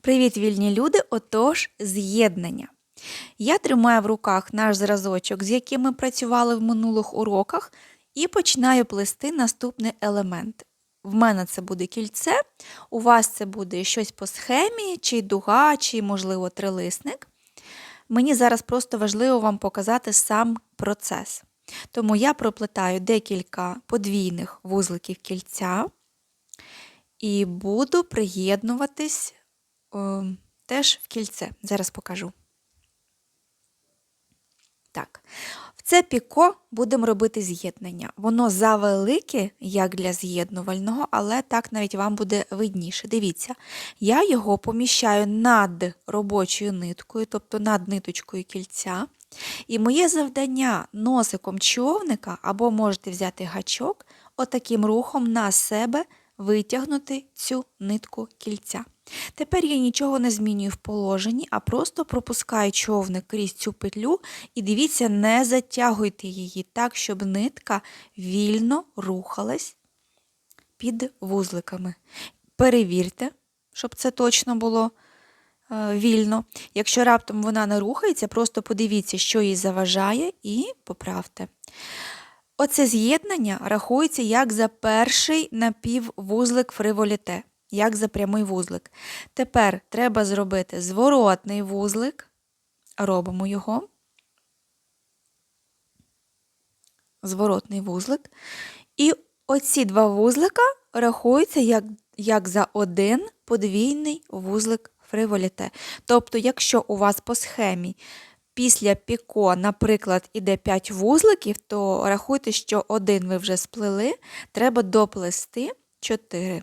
Привіт, вільні люди! Отож, з'єднання. Я тримаю в руках наш зразочок, з яким ми працювали в минулих уроках, і починаю плести наступний елемент. В мене це буде кільце, у вас це буде щось по схемі, чи дуга, чи, можливо, трилисник. Мені зараз просто важливо вам показати сам процес. Тому я проплетаю декілька подвійних вузликів кільця і буду приєднуватись о, теж в кільце. Зараз покажу. Так, в це піко будемо робити з'єднання. Воно завелике, як для з'єднувального, але так навіть вам буде видніше. Дивіться, я його поміщаю над робочою ниткою, тобто над ниточкою кільця. І моє завдання носиком човника, або можете взяти гачок, отаким рухом на себе витягнути цю нитку кільця. Тепер я нічого не змінюю в положенні, а просто пропускаю човник крізь цю петлю і дивіться, не затягуйте її так, щоб нитка вільно рухалась під вузликами. Перевірте, щоб це точно було е, вільно. Якщо раптом вона не рухається, просто подивіться, що їй заважає, і поправте. Оце з'єднання рахується як за перший напіввузлик фриволіте, як за прямий вузлик. Тепер треба зробити зворотний вузлик. Робимо його. Зворотний вузлик. І оці два вузлика рахуються як, як за один подвійний вузлик фриволіте. Тобто, якщо у вас по схемі після піко, наприклад, іде 5 вузликів, то рахуйте, що один ви вже сплели, треба доплести 4.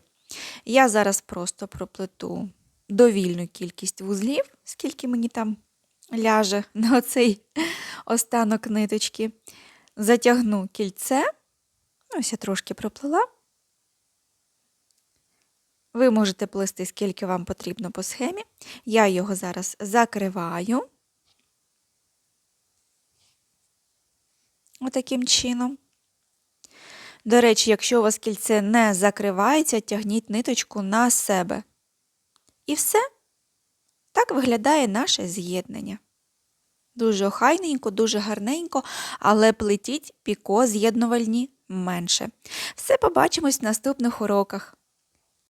Я зараз просто проплету довільну кількість вузлів, скільки мені там ляже на оцей останок ниточки. Затягну кільце, ось я трошки проплела. Ви можете плести, скільки вам потрібно по схемі. Я його зараз закриваю. Отаким чином. До речі, якщо у вас кільце не закривається, тягніть ниточку на себе. І все. Так виглядає наше з'єднання. Дуже охайненько, дуже гарненько, але плетіть піко з'єднувальні менше. Все побачимось в наступних уроках.